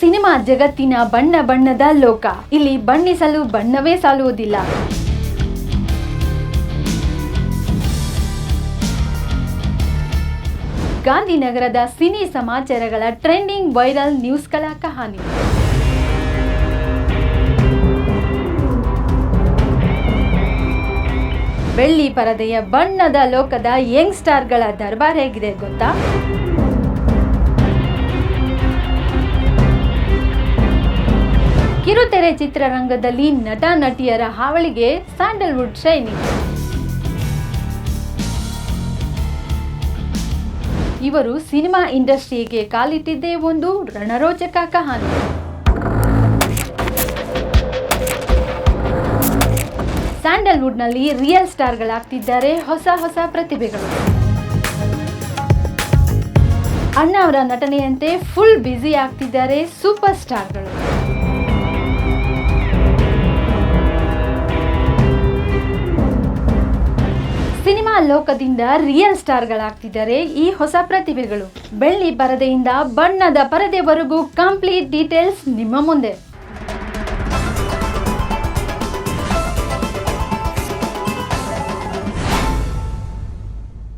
Cinema ಜಗತ್ತಿನ ಬಣ್ಣ ಬಣ್ಣದ ಲೋಕ. ಇಲ್ಲಿ ಬಣ್ಣಿಸಲು ಬಣ್ಣವೇ ಸಾಲುವುದಿಲ್ಲ. ಗಾಂಧಿನಗರದ ಸಿನಿ ಸಮಾಚಾರಗಳ ಟ್ರೆಂಡಿಂಗ್ ವೈರಲ್ ನ್ಯೂಸ್ಗಳ ಕಹಾನಿ. ಬೆಳ್ಳಿ ಪರದೆಯ ಬಣ್ಣದ ಲೋಕದ ಯಂಗ್ ಸ್ಟಾರ್ಗಳ ದರ್ಬಾರ್ ಹೇಗಿದೆ ಗೊತ್ತಾ? ಕಿರುತೆರೆ ಚಿತ್ರರಂಗದಲ್ಲಿ ನಟ ನಟಿಯರ ಹಾವಳಿಗೆ ಸ್ಯಾಂಡಲ್ವುಡ್ ಶೈನಿಂಗ್ ಇವರು ಸಿನಿಮಾ ಇಂಡಸ್ಟ್ರಿಗೆ ಕಾಲಿಟ್ಟಿದ್ದೇ ಒಂದು ರಣರೋಚಕ ಕಹಾನಿ. ಸ್ಯಾಂಡಲ್ವುಡ್ನಲ್ಲಿ ರಿಯಲ್ ಸ್ಟಾರ್ಗಳಾಗ್ತಿದ್ದಾರೆ ಹೊಸ ಹೊಸ ಪ್ರತಿಭೆಗಳು. ಅಣ್ಣ ಅವರ ನಟನೆಯಂತೆ ಫುಲ್ ಬ್ಯುಸಿ ಆಗ್ತಿದ್ದಾರೆ ಸೂಪರ್ ಸ್ಟಾರ್ಗಳು. ಲೋಕದಿಂದ ರಿಯಲ್ ಸ್ಟಾರ್ಗಳಾಗ್ತಿದ್ದಾರೆ ಈ ಹೊಸ ಪ್ರತಿಭೆಗಳು. ಬೆಳ್ಳಿ ಪರದೆಯಿಂದ ಬಣ್ಣದ ಪರದೆವರೆಗೂ ಕಂಪ್ಲೀಟ್ ಡೀಟೇಲ್ಸ್ ನಿಮ್ಮ ಮುಂದೆ.